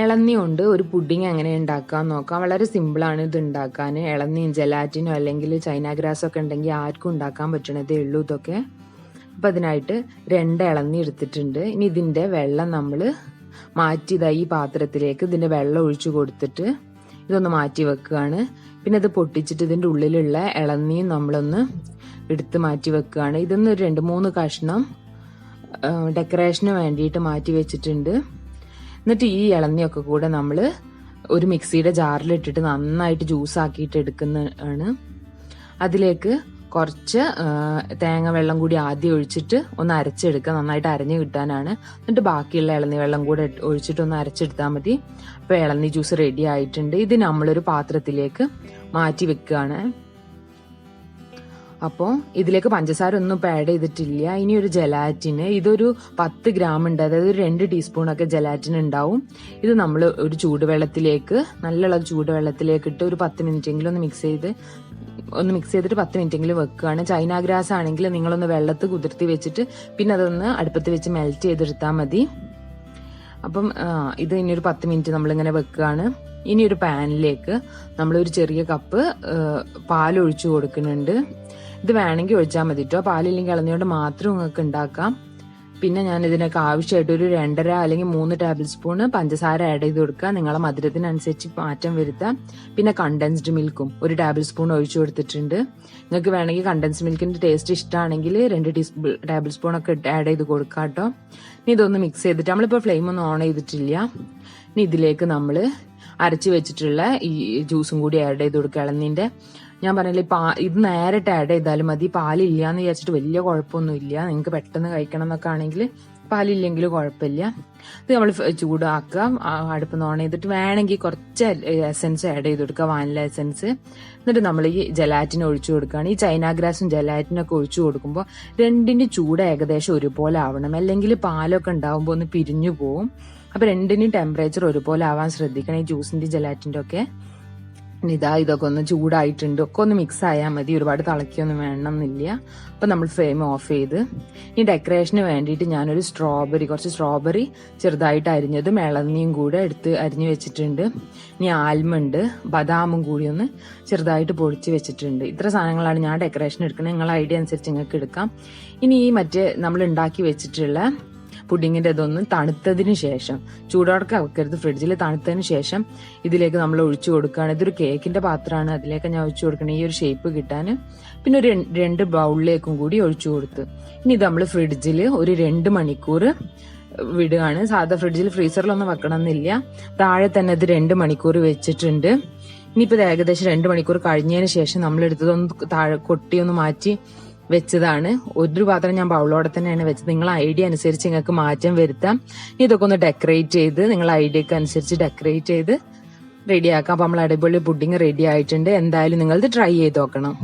ഇളന്നി ഒരു പുഡിംഗ് എങ്ങനെ ഉണ്ടാക്കാൻ നോക്കാം. വളരെ സിമ്പിളാണ് ഇത് ഉണ്ടാക്കാൻ. ഇളന്നിയും ജലാറ്റിനോ അല്ലെങ്കിൽ ചൈന ഗ്രാസോ ഒക്കെ ഉണ്ടെങ്കിൽ ആർക്കും ഉണ്ടാക്കാൻ പറ്റണതേ ഉള്ളൂ ഇതൊക്കെ. അപ്പം അതിനായിട്ട് രണ്ട് ഇളന്നി എടുത്തിട്ടുണ്ട്. ഇനി ഇതിന്റെ വെള്ളം നമ്മൾ മാറ്റി ഇതാ ഈ പാത്രത്തിലേക്ക് ഇതിന്റെ വെള്ളം ഒഴിച്ചു കൊടുത്തിട്ട് ഇതൊന്ന് മാറ്റി വെക്കുകയാണ് പിന്നെ അത് പൊട്ടിച്ചിട്ട് ഇതിന്റെ ഉള്ളിലുള്ള ഇളന്നിയും നമ്മളൊന്ന് എടുത്ത് മാറ്റി വെക്കുകയാണ് ഇതൊന്ന് രണ്ട് മൂന്ന് കഷ്ണം ഡെക്കറേഷന് വേണ്ടിയിട്ട് മാറ്റി വെച്ചിട്ടുണ്ട്. എന്നിട്ട് ഈ ഇളന്നിയൊക്കെ കൂടെ നമ്മൾ ഒരു മിക്സിയുടെ ജാറിലിട്ടിട്ട് നന്നായിട്ട് ജ്യൂസ് ആക്കിയിട്ട് എടുക്കുന്നതാണ്. അതിലേക്ക് കുറച്ച് തേങ്ങ വെള്ളം കൂടി ആദ്യം ഒഴിച്ചിട്ട് ഒന്ന് അരച്ചെടുക്കുക. നന്നായിട്ട് അരഞ്ഞു കിട്ടാനാണ്. എന്നിട്ട് ബാക്കിയുള്ള ഇളനി വെള്ളം കൂടെ ഒഴിച്ചിട്ട് ഒന്ന് അരച്ചെടുത്താൽ മതി. അപ്പോൾ ഇളനി ജ്യൂസ് റെഡി ആയിട്ടുണ്ട്. ഇത് നമ്മളൊരു പാത്രത്തിലേക്ക് മാറ്റി വെക്കുകയാണ്. അപ്പോൾ ഇതിലേക്ക് പഞ്ചസാര ഒന്നും ഇപ്പോൾ ആഡ് ചെയ്തിട്ടില്ല. ഇനി ഒരു ജലാറ്റിന് ഇതൊരു പത്ത് ഗ്രാം ഉണ്ട്. അതായത് ഒരു രണ്ട് ടീസ്പൂണൊക്കെ ജലാറ്റിൻ ഉണ്ടാവും. ഇത് നമ്മൾ ഒരു ചൂടുവെള്ളത്തിലേക്ക് നല്ലുള്ള ചൂടുവെള്ളത്തിലേക്ക് ഇട്ട് ഒരു പത്ത് മിനിറ്റെങ്കിലും ഒന്ന് മിക്സ് ചെയ്ത് ഒന്ന് മിക്സ് ചെയ്തിട്ട് പത്ത് മിനിറ്റെങ്കിലും വെക്കുകയാണ്. ചൈന ഗ്രാസ് ആണെങ്കിൽ നിങ്ങളൊന്ന് വെള്ളത്ത് കുതിർത്തി വെച്ചിട്ട് പിന്നെ അതൊന്ന് അടുപ്പത്ത് വെച്ച് മെൽറ്റ് ചെയ്തെടുത്താൽ മതി. അപ്പം ഇത് ഇനി ഒരു പത്ത് മിനിറ്റ് നമ്മളിങ്ങനെ വെക്കുകയാണ്. ഇനി ഒരു പാനിലേക്ക് നമ്മളൊരു ചെറിയ കപ്പ് പാൽ ഒഴിച്ചു കൊടുക്കുന്നുണ്ട്. ഇത് വേണമെങ്കിൽ ഒഴിച്ചാൽ മതി കേട്ടോ പാലില്ലെങ്കിൽ ഇളഞ്ഞുകൊണ്ട് മാത്രം നിങ്ങൾക്ക് ഉണ്ടാക്കാം. പിന്നെ ഞാൻ ഇതിനൊക്കെ ആവശ്യമായിട്ട് ഒരു രണ്ടര അല്ലെങ്കിൽ മൂന്ന് ടേബിൾ സ്പൂണ് പഞ്ചസാര ആഡ് ചെയ്ത് കൊടുക്കുക. നിങ്ങളെ മധുരത്തിനനുസരിച്ച് മാറ്റം വരുത്താം. പിന്നെ കണ്ടൻസ്ഡ് മിൽക്കും ഒരു ടേബിൾ സ്പൂൺ ഒഴിച്ചു കൊടുത്തിട്ടുണ്ട്. നിങ്ങൾക്ക് വേണമെങ്കിൽ കണ്ടൻസ്ഡ് മിൽക്കിന്റെ ടേസ്റ്റ് ഇഷ്ടമാണെങ്കിൽ രണ്ട് ടീസ്പൂ ടേബിൾ സ്പൂൺ ഒക്കെ ആഡ് ചെയ്ത് കൊടുക്കാം കേട്ടോ ഇനി ഇതൊന്ന് മിക്സ് ചെയ്തിട്ട് നമ്മളിപ്പോൾ ഫ്ലെയിം ഒന്നും ഓൺ ചെയ്തിട്ടില്ല. ഇനി ഇതിലേക്ക് നമ്മൾ അരച്ച് വെച്ചിട്ടുള്ള ഈ ജ്യൂസും കൂടി ആഡ് ചെയ്ത് കൊടുക്കുക ഇളനീന്റെ. ഞാൻ പറഞ്ഞില്ലേ പാ ഇത് നേരിട്ട് ആഡ് ചെയ്താലും മതി. പാലില്ല എന്ന് വിചാരിച്ചിട്ട് വലിയ കുഴപ്പമൊന്നുമില്ല. നിങ്ങൾക്ക് പെട്ടെന്ന് കഴിക്കണം എന്നൊക്കെ ആണെങ്കിൽ പാലില്ലെങ്കിൽ കുഴപ്പമില്ല. ഇത് നമ്മൾ ചൂടാക്കാം അടുപ്പ് ഓൺ ചെയ്തിട്ട് വേണമെങ്കിൽ കുറച്ച് എസൻസ് ആഡ് ചെയ്ത് കൊടുക്കുക വാനില എസൻസ് എന്നിട്ട് നമ്മൾ ഈ ജലാറ്റിൻ ഒഴിച്ചു കൊടുക്കുകയാണ്. ഈ ചൈന ഗ്രാസും ജലാറ്റിനൊക്കെ ഒഴിച്ചു കൊടുക്കുമ്പോൾ രണ്ടിന്റെ ചൂട് ഏകദേശം ഒരുപോലെ ആവണം. അല്ലെങ്കിൽ പാലൊക്കെ ഉണ്ടാവുമ്പോൾ ഒന്ന് പിരിഞ്ഞു പോവും. അപ്പോൾ രണ്ടിനും ടെമ്പറേച്ചർ ഒരുപോലെ ആവാൻ ശ്രദ്ധിക്കണം ഈ ജ്യൂസിന്റെ ജലാറ്റിന്റെ ഒക്കെ. ഇതാ ഇതൊക്കെ ഒന്ന് ചൂടായിട്ടുണ്ട്. ഒക്കെ ഒന്ന് മിക്സ് ആയാൽ മതി. ഒരുപാട് തിളക്കിയൊന്നും വേണമെന്നില്ല. അപ്പം നമ്മൾ ഫ്ലെയിം ഓഫ് ചെയ്ത് ഈ ഡെക്കറേഷന് വേണ്ടിയിട്ട് ഞാനൊരു സ്ട്രോബെറി കുറച്ച് സ്ട്രോബെറി ചെറുതായിട്ട് അരിഞ്ഞത് ഇളന്നിയും കൂടെ എടുത്ത് അരിഞ്ഞു വെച്ചിട്ടുണ്ട്. ഇനി ആൽമണ്ട് ബദാമും കൂടി ഒന്ന് ചെറുതായിട്ട് പൊടിച്ച് വെച്ചിട്ടുണ്ട്. ഇത്ര സാധനങ്ങളാണ് ഞാൻ ഡെക്കറേഷൻ എടുക്കുന്നത്. നിങ്ങളെ ഐഡിയ അനുസരിച്ച് നിങ്ങൾക്ക് എടുക്കാം. ഇനി ഈ മറ്റേ നമ്മൾ ഉണ്ടാക്കി വെച്ചിട്ടുള്ള പുഡിങ്ങിന്റെ ഇതൊന്ന് തണുത്തതിന് ശേഷം ചൂടോടൊക്കെ വെക്കരുത് ഫ്രിഡ്ജിൽ തണുത്തതിന് ശേഷം ഇതിലേക്ക് നമ്മൾ ഒഴിച്ചു കൊടുക്കുകയാണ്. ഇതൊരു കേക്കിന്റെ പാത്രമാണ്. അതിലേക്ക് ഞാൻ ഒഴിച്ചു കൊടുക്കണം ഈ ഒരു ഷേപ്പ് കിട്ടാൻ പിന്നെ ഒരു രണ്ട് ബൗളിലേക്കും കൂടി ഒഴിച്ചു കൊടുത്ത്. ഇനി ഇത് നമ്മൾ ഫ്രിഡ്ജിൽ ഒരു രണ്ട് മണിക്കൂർ വിടുകയാണ്. സാധാ ഫ്രിഡ്ജിൽ ഫ്രീസറിലൊന്നും വെക്കണം എന്നില്ല താഴെ തന്നെ ഇത് രണ്ട് മണിക്കൂർ വെച്ചിട്ടുണ്ട്. ഇനിയിപ്പോൾ ഏകദേശം രണ്ട് മണിക്കൂർ കഴിഞ്ഞതിന് ശേഷം നമ്മൾ എടുത്തതൊന്ന് താഴെ കൊട്ടിയൊന്ന് മാറ്റി വെച്ചതാണ്. ഒരു പാത്രം ഞാൻ ബൗളോടെ തന്നെയാണ് വെച്ചത്. നിങ്ങൾ ഐഡിയ അനുസരിച്ച് നിങ്ങൾക്ക് മാറ്റം വരുത്താം. ഇതൊക്കെ ഒന്ന് ഡെക്കറേറ്റ് ചെയ്ത് നിങ്ങൾ ഐഡിയക്ക് അനുസരിച്ച് ഡെക്കറേറ്റ് ചെയ്ത് റെഡിയാക്കാം. അപ്പം നമ്മൾ അടിപൊളി പുഡിങ് റെഡി ആയിട്ടുണ്ട്. എന്തായാലും നിങ്ങൾ ഇത് ട്രൈ ചെയ്ത് നോക്കണം.